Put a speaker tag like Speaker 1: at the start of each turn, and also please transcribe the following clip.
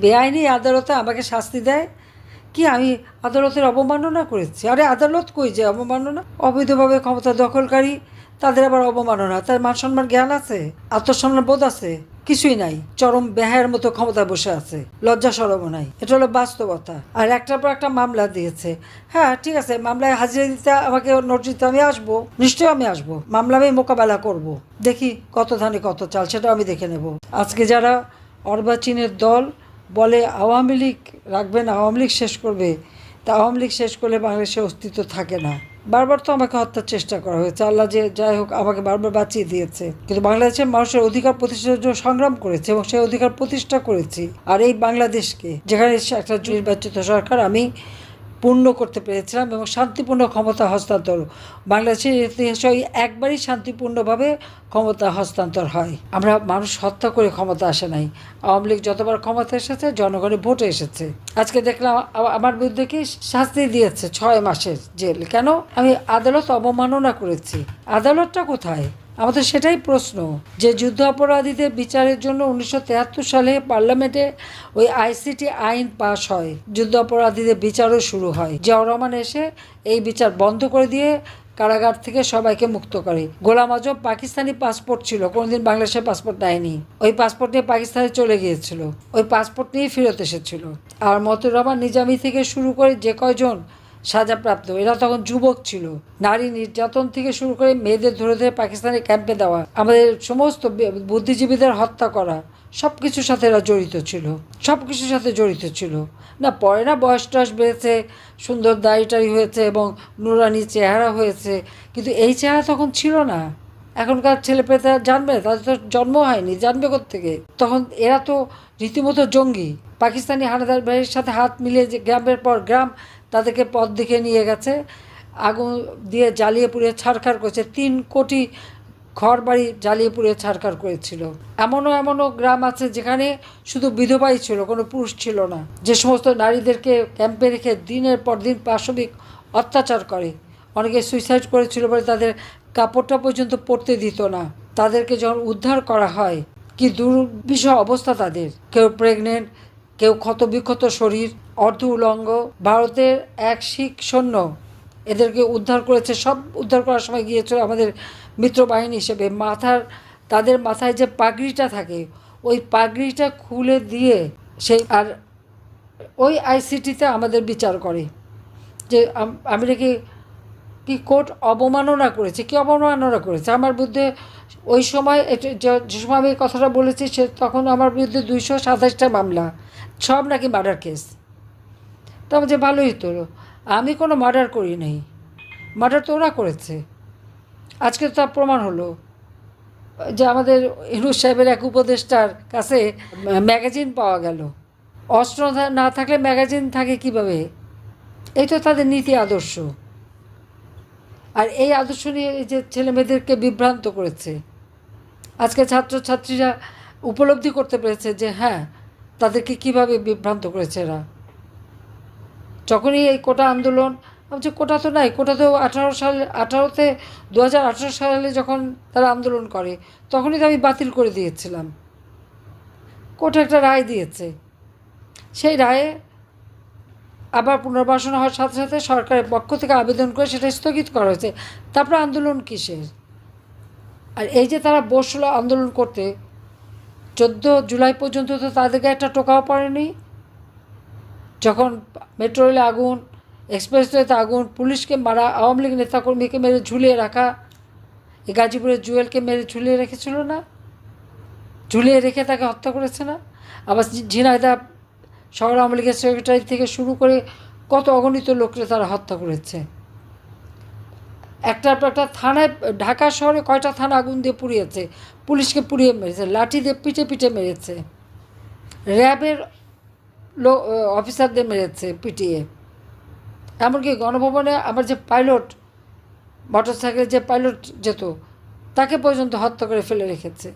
Speaker 1: বেআইনি আদালতে আমাকে শাস্তি দেয়? কি আমি আদালতের অবমাননা করেছি? আরে আদালত কই যে অবমাননা? অবৈধভাবে ক্ষমতা দখলকারী, তাদের আবার অবমাননা। তার মান সম্মান জ্ঞান আছে? আত্মসম্মান বোধ আছে? কিছুই নাই। চরম বেহায়ের মতো ক্ষমতায় বসে আছে। লজ্জা সরমও নাই। এটা হলো বাস্তবতা। আর একটার পর একটা মামলা দিয়েছে। হ্যাঁ ঠিক আছে। মামলায় হাজিরা দিতে আমাকে নোটিশ দিতে আমি আসব। নিশ্চয়ই আমি আসব। মামলা আমি মোকাবেলা করব। দেখি কত ধানে কত চাল সেটা আমি দেখে নেব। আজকে যারা অর্বাচীনের দল বলে আওয়ামী লীগ রাখবেন আওয়ামী লীগ শেষ করবে। তা আওয়ামী লীগ শেষ করলে বাংলাদেশের অস্তিত্ব থাকে না। বারবার তো আমাকে হত্যার চেষ্টা করা হয়েছে। আল্লাহ যে যাই হোক আমাকে বারবার বাঁচিয়ে দিয়েছে। কিন্তু বাংলাদেশের মানুষের অধিকার প্রতিষ্ঠার জন্য সংগ্রাম করেছে এবং সেই অধিকার প্রতিষ্ঠা করেছি। আর এই বাংলাদেশকে, যেখানে একটা নির্বাচিত সরকার, আমি পূর্ণ করতে পেরেছিলাম এবং শান্তিপূর্ণ ক্ষমতা হস্তান্তর। বাংলাদেশের ইতিহাসে একবারই শান্তিপূর্ণভাবে ক্ষমতা হস্তান্তর হয়। আমরা মানুষ হত্যা করে ক্ষমতা আসে নাই। আওয়ামী লীগ যতবার ক্ষমতা এসেছে, জনগণের ভোটে এসেছে। আজকে দেখলাম আমার বিরুদ্ধে কি শাস্তি দিয়েছে ছয় মাসের জেল? কেন? আমি আদালত অবমাননা করেছি। আদালতটা কোথায়? আমাদের সেটাই প্রশ্ন যে যুদ্ধ অপরাধীদের বিচারের জন্য উনিশশো সালে পার্লামেন্টে ওই আইসিটি আইন পাশ হয়, যুদ্ধ অপরাধীদের বিচারও শুরু হয়। জিয়াউর রহমান এসে এই বিচার বন্ধ করে দিয়ে কারাগার থেকে সবাইকে মুক্ত করে। গোলাম আজম পাকিস্তানি পাসপোর্ট ছিল, কোনোদিন বাংলাদেশের পাসপোর্ট নেয়নি ওই পাসপোর্ট নিয়ে পাকিস্তানে চলে গিয়েছিল, ওই পাসপোর্ট নিয়ে ফেরত এসেছিল। আর মতুর রহমান নিজামি থেকে শুরু করে যে কয়জন সাজাপ্রাপ্ত। এরা তখন যুবক ছিল। নারী নির্যাতন থেকে শুরু করে মেয়েদের ধরে ধরে পাকিস্তানের ক্যাম্পে দেওয়া, আমাদের সমস্ত বুদ্ধিজীবীদের হত্যা করা সব কিছুর সাথে এরা জড়িত ছিল। সব কিছুর সাথে জড়িত ছিল। না, পরে না বয়স টয়স বেড়েছে, সুন্দর দাড়িটারি হয়েছে এবং নুরানি চেহারা হয়েছে, কিন্তু এই চেহারা তখন ছিল না। এখনকার ছেলে পেতে জানবে তাদের তো জন্ম হয়নি, জানবে থেকে তখন এরা তো রীতিমতো জঙ্গি। পাকিস্তানি হানাদার বাহিনীর সাথে হাত মিলিয়ে যে গ্রামের পর গ্রাম তাদেরকে পথ দেখে নিয়ে গেছে। আগুন দিয়ে জ্বালিয়ে পুড়িয়ে ছাড়খাড় করেছে। তিন কোটি ঘর বাড়ি জ্বালিয়ে পুড়িয়ে ছাড়খাড় করেছিল। এমনও এমনও গ্রাম আছে যেখানে শুধু বিধবাই ছিল, কোনো পুরুষ ছিল না। যে সমস্ত নারীদেরকে ক্যাম্পে রেখে দিনের পর দিন পাশবিক অত্যাচার করে। অনেকে সুইসাইড করেছিল বলে তাদের কাপড়টা পর্যন্ত পরতে দিত না। তাদেরকে যখন উদ্ধার করা হয়, কি দুর্বিষহ অবস্থা তাদের। কেউ প্রেগনেন্ট কেউ ক্ষতবিক্ষত শরীর, অর্ধ উলঙ্গ। ভারতের এক শিখ সৈন্য এদেরকে উদ্ধার করেছে, সব উদ্ধার করার সময় গিয়েছিল আমাদের মিত্রবাহিনী হিসেবে। মাথার, তাদের মাথায় যে পাগড়িটা থাকে, ওই পাগড়িটা খুলে দিয়ে সেই, আর ওই আইসিটিতে আমাদের বিচার করে যে, আমি নাকি কি কোর্ট অবমাননা করেছে, কি অবমাননা করেছে? আমার বিরুদ্ধে ওই সময় যে সময় আমি কথাটা বলেছি, সে তখন আমার বিরুদ্ধে দুইশো সাতাশটা মামলা সব নাকি মার্ডার কেস তা যে ভালোই তো, আমি কোনো মার্ডার করি নাই। মার্ডার তো ওরা করেছে। আজকে তো তার প্রমাণ হলো। যে আমাদের ইনুস সাহেবের এক উপদেষ্টার কাছে ম্যাগাজিন পাওয়া গেল। অস্ত্র না থাকলে ম্যাগাজিন থাকে কীভাবে? এই তো তাদের নীতি আদর্শ। আর এই আদর্শ নিয়ে এই যে ছেলে মেয়েদেরকে বিভ্রান্ত করেছে। আজকে ছাত্রছাত্রীরা উপলব্ধি করতে পেরেছে যে হ্যাঁ তাদেরকে কীভাবে বিভ্রান্ত করেছে এরা? যখনই এই কোটা আন্দোলন যে কোটা তো নাই, কোটা তো আঠারো সালে, আঠারোতে দু হাজার আঠারো সালে যখন তারা আন্দোলন করে, তখনই তো আমি বাতিল করে দিয়েছিলাম। কোর্ট একটা রায় দিয়েছে। সেই রায়ে আবার পুনর্বাসন হওয়ার সাথে সাথে সরকারের পক্ষ থেকে আবেদন করে সেটা স্থগিত করা হয়েছে। তারপরে আন্দোলন কিসের? আর এই যে তারা বসল আন্দোলন করতে চোদ্দ জুলাই পর্যন্ত তো তাদেরকে একটা টোকাও পড়েনি। যখন মেট্রো রেলে আগুন এক্সপ্রেসওয়েতে আগুন, পুলিশকে মারা, আওয়ামী লীগ নেতাকর্মীকে মেরে ঝুলিয়ে রাখা, এই গাজীপুরের জুয়েলকে মেরে ঝুলিয়ে রেখেছিল না? ঝুলিয়ে রেখে তাকে হত্যা করেছে না? আবার ঝিনাইদা শহর আওয়ামী লীগের সেক্রেটারি থেকে শুরু করে কত অগণিত লোককে তারা হত্যা করেছে। একটার পর একটা থানায়, ঢাকা শহরে কয়টা থানা আগুন দিয়ে পুড়িয়েছে? পুলিশকে পুড়িয়ে মেরেছে, লাঠি দিয়ে পিঠে পিঠে মেরেছে, র্যাবের লো অফিসারদের মেরেছে পিটিয়ে। এমনকি গণভবনে আমার যে পাইলট মোটরসাইকেলের যে পাইলট যেত, তাকে পর্যন্ত হত্যা করে ফেলে রেখেছে।